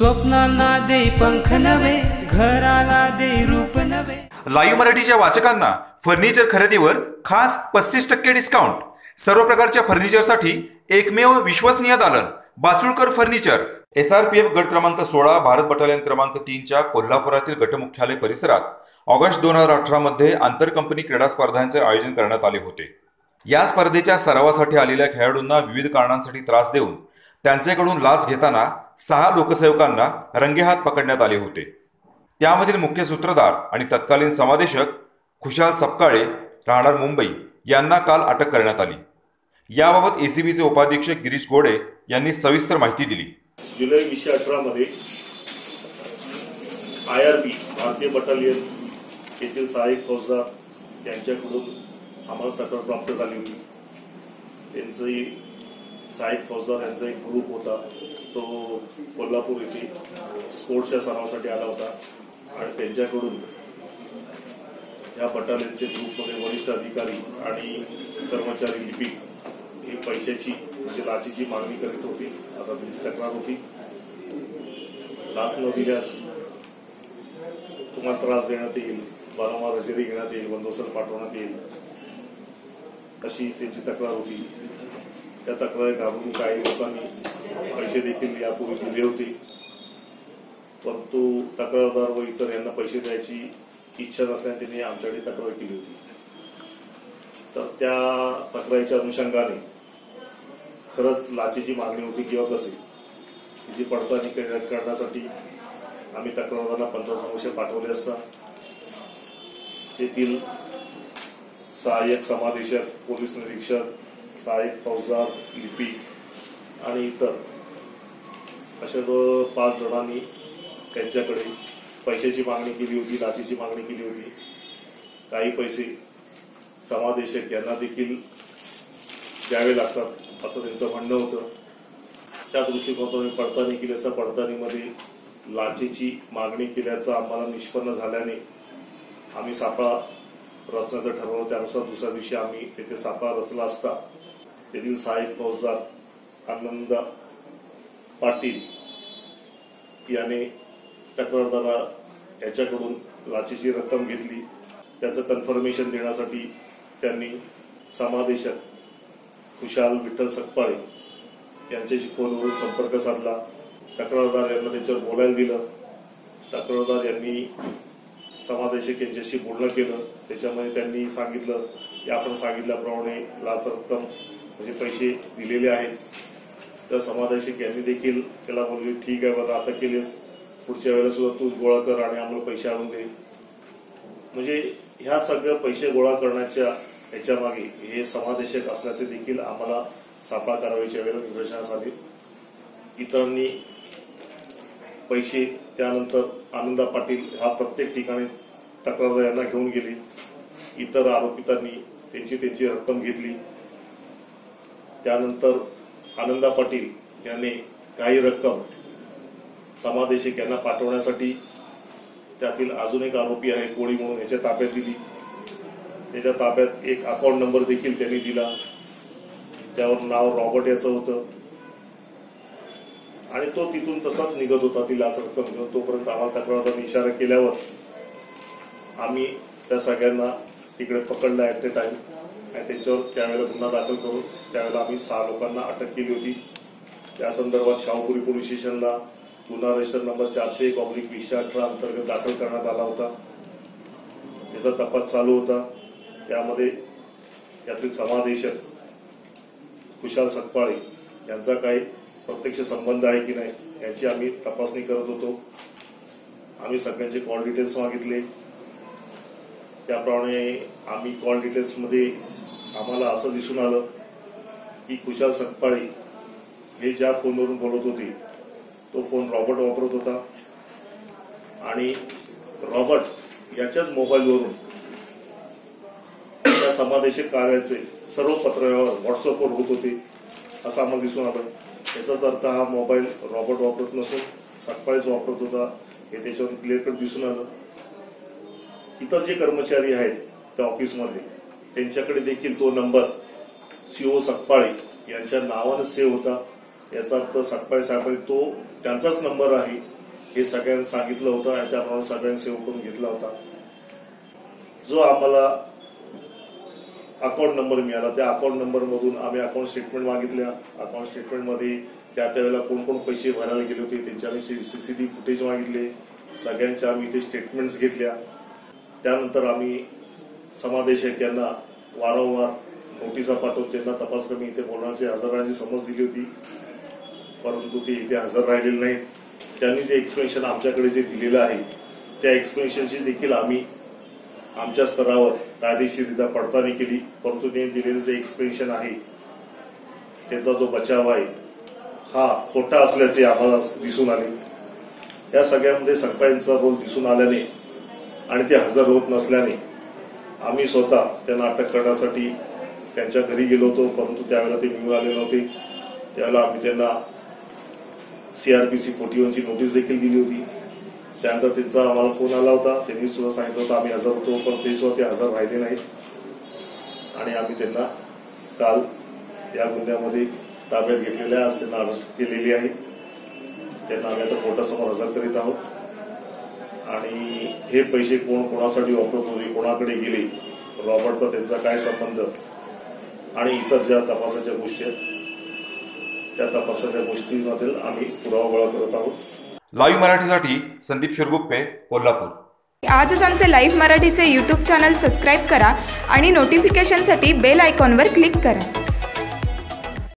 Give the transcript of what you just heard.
स्वप्नांना दे पंख नवे घराला दे रूप नवे लाईव्ह मराठीच्या वाचकांना फर्निचर खरेदीवर खास पस्तीस टक्के डिस्काउंट सर्व प्रकारच्या फर्निचरसाठी एकमेव विश्वसनीय दालन Bachulkar furniture. S R P F गट क्रमांक सोळा भारत बटालियन क्रमांक तीनच्या कोल्हापुरातील गटमुख्यालय परिसरात ऑगस्ट दोन हजार अठरा मध्ये क्रीडा स्पर्धांचे आयोजन करण्यात आले होते. या स्पर्धेच्या सरावासाठी आलेल्या खेळाडूंना विविध कारणांसाठी त्रास देऊन त्यांच्याकडून लाच घेताना सहा लोकसेवकांना रंगेहात पकडण्यात आले होते. त्यामधील मुख्य सूत्रधार आणि तत्कालीन समादेशक खुशाल सपकाळे राहणार मुंबई यांना काल अटक करण्यात आली. याबाबत एसीबीचे उपाधीक्षक गिरीश गोडे यांनी सविस्तर माहिती दिली. जुलै वीसशे अठरामध्ये आय आर बी भारतीय बटालियन येथील सहाय्यक फौजदार यांच्याकडून आम्हाला तक्रार प्राप्त झाली होती. त्यांचंही साहेब फौजदार यांचा एक ग्रुप होता. तो कोल्हापूर येथे स्पोर्ट्सच्या सरावासाठी आला होता. आणि त्यांच्याकडून या बटालियनचे ग्रुपमध्ये वरिष्ठ अधिकारी आणि कर्मचारी लिपिक हे पैशाची म्हणजे लाचीची मागणी करीत होती. असा त्यांची तक्रार होती. लाच न दिल्यास तुम्हाला त्रास देण्यात येईल वारंवार हजेरी घेण्यात येईल बंदोबस्त पाठवण्यात येईल अशी त्यांची तक्रार होती. त्या तक्रारी घालून काही लोकांनी पैसे देखील यापूर्वी दिले होते. परंतु तक्रारदार व इतर यांना पैसे द्यायची इच्छा नसल्याने त्यांनी आमच्याकडे तक्रार केली होती. तर त्या तक्रारीच्या अनुषंगाने खरंच लाचेची मागणी होती किंवा कसे? जी पडताळणी करण्यासाठी आम्ही तक्रारदारांना पंचायत पाठवले असता. तेथील सहाय्यक समादेशक पोलीस निरीक्षक सहाय्यक फौजदार लिपी आणि इतर. अशा जवळ पाच जणांनी त्यांच्याकडे पैशाची मागणी केली होती लाचेची मागणी केली होती. काही पैसे समादेशक यांना देखील द्यावे लागतात असं त्यांचं म्हणणं होतं. त्या दृष्टिकोनातून आम्ही पडताळणी केली. असता पडताळणीमध्ये लाचेची मागणी केल्याचं आम्हाला निष्पन्न झाल्याने आम्ही सापळा रचण्याचं ठरवलं. त्यानुसार दुसऱ्या दिवशी आम्ही तेथे सापळा रचला असता. येथील साहेब फौजदार आनंद पाटील याने तक्रारदारा याच्याकडून लाचेची रक्कम घेतली. त्याचं कन्फर्मेशन देण्यासाठी त्यांनी समादेशक खुशाल विठ्ठल सकपाळे यांच्याशी फोनवरून संपर्क साधला. तक्रारदार यांना त्याच्यावर बोलायला दिलं. तक्रारदार यांनी समादेशक यांच्याशी बोलणं केलं. त्याच्यामध्ये त्यांनी सांगितलं की आपण सांगितल्याप्रमाणे लाच रक्कम म्हणजे पैसे दिलेले आहेत. तर समादेशक यांनी देखील त्याला बोलले ठीक आहे बरं आता केलेस. पुढच्या वेळेला सुद्धा तूच गोळा कर आणि आम्हाला पैसे आणून दे. म्हणजे ह्या सगळ्या पैसे गोळा करण्याच्या याच्या मागे हे समादेशक असल्याचे देखील आम्हाला सापळा कारवाईच्या वेळेला निदर्शनास आले इतरांनी पैसे त्यानंतर आनंदा पाटील हा प्रत्येक ठिकाणी तक्रारदारांना घेऊन गेली. इतर आरोपितांनी त्यांची त्यांची रक्कम घेतली. त्यानंतर आनंदा पाटील यांनी काही रक्कम समादेशिक यांना पाठवण्यासाठी त्यातील अजून एक आरोपी आहे कोळी म्हणून याच्या ताब्यात दिली. त्याच्या ताब्यात एक अकाउंट नंबर देखील त्यांनी दिला. त्यावर नाव रॉबर्ट याचं होतं. आणि तो तिथून तसाच निघत होता ती लाच रक्कम घेऊन. तोपर्यंत आम्हाला तक्रारदारांनी इशारा केल्यावर आम्ही त्या सगळ्यांना तिकडे पकडलं ॲट ए टाइम. आणि त्यांच्यावर त्यावेळेला गुन्हा दाखल करून त्यावेळेला आम्ही सहा लोकांना अटक केली होती. त्या संदर्भात शाहूपुरी पोलीस स्टेशनला गुन्हा रजिस्टर नंबर चारशे एक ऑब्लिक वीसशे अठरा अंतर्गत दाखल करण्यात आला होता. याचा तपास चालू होता. त्यामध्ये यातील समादेशक खुशाल सकपाळे यांचा काही प्रत्यक्ष संबंध आहे की नाही याची आम्ही तपासणी करत होतो. आम्ही सगळ्यांचे कॉल डिटेल्स मागितले. त्याप्रमाणे आम्ही कॉल डिटेल्समध्ये आम्हाला असं दिसून आलं की कुशाल सकपाळी हे ज्या फोनवरून बोलत होते तो फोन रॉबर्ट वापरत होता. आणि रॉबर्ट याच्याच मोबाईलवरून त्या समादेशक कार्याचे सर्व पत्रव्यवहार व्हॉट्सअपवर होत होते असं आम्हाला दिसून आलं. याचाच अर्थ हा मोबाईल रॉबर्ट वापरत नसून सकपाळीच वापरत होता हे त्याच्यावर क्लिअर कट दिसून आलं. इतर जे कर्मचारी आहेत त्या ऑफिसमध्ये त्यांच्याकडे देखील तो नंबर सीओ सकपाळे यांच्या नावानं सेव्ह होता. याचा अर्थ सकपाळे साहेबांनी तो त्यांचाच नंबर आहे हे सगळ्यांनी सांगितलं होतं आणि त्याप्रमाणे सगळ्यांनी सेव्ह करून घेतला होता. जो आम्हाला अकाउंट नंबर मिळाला त्या अकाउंट नंबर मधून आम्ही अकाउंट स्टेटमेंट मागितल्या. अकाउंट स्टेटमेंटमध्ये त्या त्यावेळेला कोण कोण पैसे भरायला गेले होते त्यांचे आम्ही सीसीटीव्ही फुटेज मागितले. सगळ्यांच्या आम्ही इथे स्टेटमेंट्स घेतल्या. त्यानंतर आम्ही समादेशक यांना वारंवार नोटिसा पाठवून त्यांना तपास कमी इथे बोलण्याची हजर राहण्याची समज दिली होती. परंतु ते इथे हजर राहिलेले नाहीत. त्यांनी जे एक्सप्लेनेशन आमच्याकडे जे दिलेलं आहे त्या एक्सप्लेनेशनची देखील आम्ही आमच्या स्तरावर कायदेशीररित्या पडताळणी केली. परंतु त्यांनी दिलेलं जे एक्सप्लेनेशन आहे त्याचा जो बचाव आहे हा खोटा असल्याचे आम्हाला दिसून आले. या सगळ्यामध्ये सरपंचा रोल दिसून आल्याने आणि ते हजर होत नसल्याने आम्ही स्वतः त्यांना अटक करण्यासाठी त्यांच्या घरी गेलो होतो परंतु त्यावेळेला ते मिळून आले नव्हते. त्यावेळेला आम्ही त्यांना सीआरपीसी फोर्टी वनची नोटीस देखील दिली होती. त्यानंतर त्यांचा आम्हाला फोन आला होता. त्यांनी सुद्धा सांगितलं होतं आम्ही हजर होतो पण ते सुद्धा ते हजर राहिले नाहीत. आणि आम्ही त्यांना काल या गुन्ह्यामध्ये ताब्यात घेतलेल्या आज त्यांना अरेस्ट केलेली आहे. त्यांना आम्ही आता कोर्टासमोर हजर करीत आहोत. आणि हे पैसे कोण कोणासाठी वापरत होते कोणाकडे गेले रॉबर्टचा त्यांचा काय संबंध? आणि इतर ज्या तपासाच्या गोष्टी आहेत त्या तपासाच्या गोष्टींमधील आम्ही पुरावा गोळा करत आहोत. लाईव्ह मराठीसाठी संदीप शिरगुप्पे कोल्हापूर. आजच आमचे लाईव्ह मराठीचे यूट्यूब चॅनल सबस्क्राईब करा आणि नोटिफिकेशनसाठी बेल आयकॉनवर क्लिक करा.